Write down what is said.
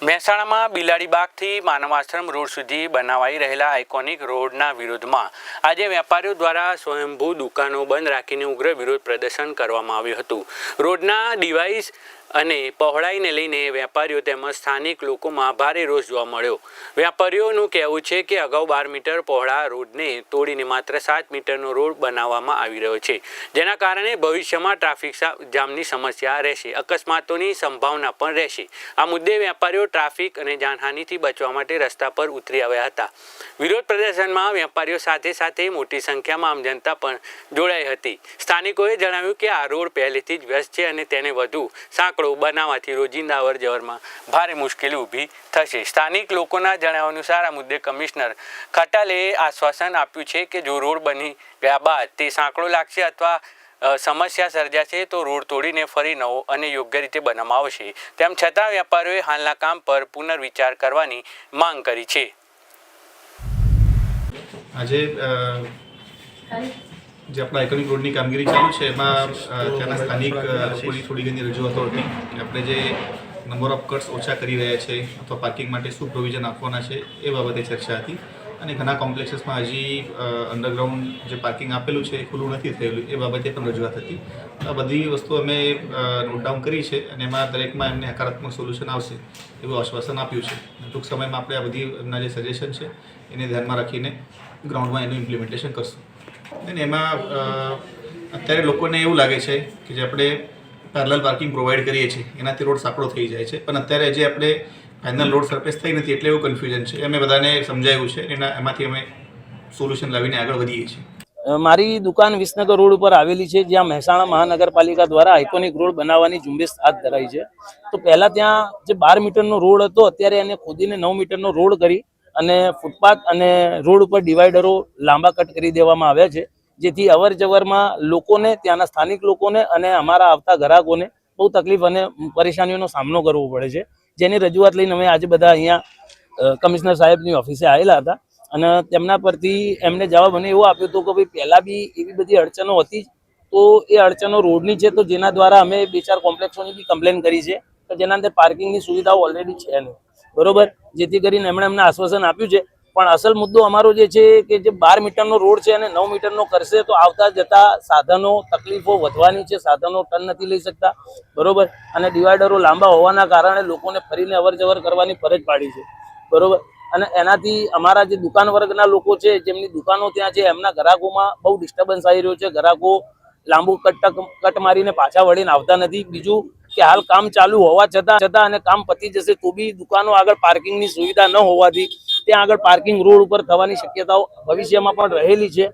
મહેસાણામાં બિલાડીબાગથી માનવાશ્રમ રોડ સુધી બનાવાઈ રહેલા આઇકોનિક રોડના વિરોધમાં આજે વેપારીઓ દ્વારા સ્વયંભૂ દુકાનો બંધ રાખીને ઉગ્ર વિરોધ પ્રદર્શન કરવામાં આવ્યું હતું. રોડના ડિવાઇસ અને પહોળાઈને લઈને વેપારીઓ તેમજ સ્થાનિક લોકોમાં ભારે રોષ જોવા મળ્યો. વેપારીઓનું કહેવું છે કે અગાઉ બાર મીટર પહોળા રોડને તોડીને માત્ર સાત મીટરનો રોડ બનાવવામાં આવી રહ્યો છે, જેના કારણે ભવિષ્યમાં ટ્રાફિક જામની સમસ્યા રહેશે, અકસ્માતોની સંભાવના પણ રહેશે. આ મુદ્દે વેપારીઓ ટ્રાફિક અને જાનહાનિથી બચવા માટે રસ્તા પર ઉતરી આવ્યા હતા. વિરોધ પ્રદર્શનમાં વેપારીઓ સાથે સાથે મોટી સંખ્યામાં આમ જનતા પણ જોડાઈ હતી. સ્થાનિકોએ જણાવ્યું કે આ રોડ પહેલેથી જ વ્યસ્ત છે અને તેને વધુ સાંકડો બનાવવાથી રોજિંદા અવર જવરમાં ભારે મુશ્કેલી ઊભી થશે. સ્થાનિક લોકોના જણાવ્યા અનુસાર આ મુદ્દે કમિશનર ખટાલે આશ્વાસન આપ્યું છે કે જો રોડ બની ગયા બાદ તે સાંકડો લાગશે અથવા સમસ્યા સર્જાશે તો રોડ તોડીને ફરી નવો અને યોગ્ય રીતે બનાવવામાં આવશે. તેમ છતાં વેપારીઓએ હાલના કામ પર પુનર્વિચાર કરવાની માંગ કરી છે. આજે જે આપણા આઇકોનિક રોડની કામગીરી ચાલુ છે, એમાં ત્યાંના સ્થાનિક લોકોની થોડી ઘણી રજૂઆતો હતી કે આપણે જે નંબર ઓફ કટ્સ ઓછા કરી રહ્યા છે અથવા પાર્કિંગ માટે શું પ્રોવિઝન આપવાના છે એ બાબતે ચર્ચા હતી. અને ઘણા કોમ્પ્લેક્સીસમાં હજી અંડરગ્રાઉન્ડ જે પાર્કિંગ આપેલું છે એ ખુલ્લું નથી થયેલું, એ બાબતે પણ રજૂઆત હતી. આ બધી વસ્તુ અમે નોટ ડાઉન કરી છે અને એમાં દરેકમાં એમને હકારાત્મક સોલ્યુશન આવશે એવું આશ્વાસન આપ્યું છે. ટૂંક સમયમાં આપણે આ બધી એમના જે સજેશન છે એને ધ્યાનમાં રાખીને ગ્રાઉન્ડમાં એનું ઇમ્પ્લિમેન્ટેશન કરશું. અને એમાં અત્યારે લોકોને એવું લાગે છે કે જે આપણે પેરેલલ પાર્કિંગ પ્રોવાઈડ કરીએ છીએ, એનાથી રોડ સાંકડો થઈ જાય છે. પણ અત્યારે જે આપણે ફાઇનલ રોડ સરફેસ થઈ નથી એટલે એવું કન્ફ્યુઝન છે. અમે બધાને સમજાયું છે, એના, એમાંથી અમે સોલ્યુશન લાવીને આગળ વધીએ છીએ. મારી દુકાન વિસનગર રોડ ઉપર આવેલી છે, જ્યાં મહેસાણા મહાનગરપાલિકા દ્વારા આઇકોનિક રોડ બનાવવાની ઝુંબેશ હાથ ધરાઈ છે. તો પહેલાં ત્યાં જે બાર મીટરનો રોડ હતો, અત્યારે એને ખોદીને નવ મીટરનો રોડ કરી અને ફૂટપાથ અને રોડ ઉપર ડિવાઈડરો લાંબા કટ કરી દેવામાં આવ્યા છે, જેથી અવર જવરમાં લોકોને, ત્યાંના સ્થાનિક લોકોને અને અમારા આવતા ગ્રાહકોને બહુ તકલીફ અને પરેશાનીઓનો સામનો કરવો પડે છે જેની રજૂઆત લઈને અમે આજે બધા અહીંયા કમિશનર સાહેબની ઓફિસે આવેલા હતા અને તેમના પરથી એમને જવાબ મને એવો આપ્યો હતો કે ભાઈ પહેલાં બી એવી બધી અડચણો હતી. તો એ અડચણો રોડની છે તો જેના દ્વારા અમે બે ચાર કોમ્પ્લેક્સોની બી કમ્પ્લેન કરી છે કે જેના અંદર પાર્કિંગની સુવિધાઓ ઓલરેડી છે નહીં બરોબર? જેથી કરીને એમણે અમને આશ્વાસન આપ્યું છે. પણ અસલ મુદ્દો અમારો જે છે કે જે બાર મીટરનો રોડ છે અને નવ મીટરનો કરશે તો આવતા જતા સાધનો, તકલીફો વધવાની છે. સાધનો ટર્ન નથી લઈ શકતા. બરોબર? અને ડિવાઈડરો લાંબા હોવાના કારણે લોકોને ફરીને અવરજવર કરવાની ફરજ પાડી છે. બરોબર? અને એનાથી અમારા જે દુકાન વર્ગના લોકો છે, જેમની દુકાનો ત્યાં છે, એમના ગ્રાહકોમાં બહુ ડિસ્ટર્બન્સ આવી રહ્યો છે. ગ્રાહકો લાંબુ કટ કટ મારીને પાછા વળીને આવતા નથી. બીજું કે હાલ કામ ચાલુ હોવા છતાં છતાં અને કામ પતી જશે તો બી દુકાનો આગળ પાર્કિંગની સુવિધા ન હોવાથી ત્યાં આગળ પાર્કિંગ રોડ ઉપર થવાની શક્યતાઓ ભવિષ્યમાં પણ રહેલી છે.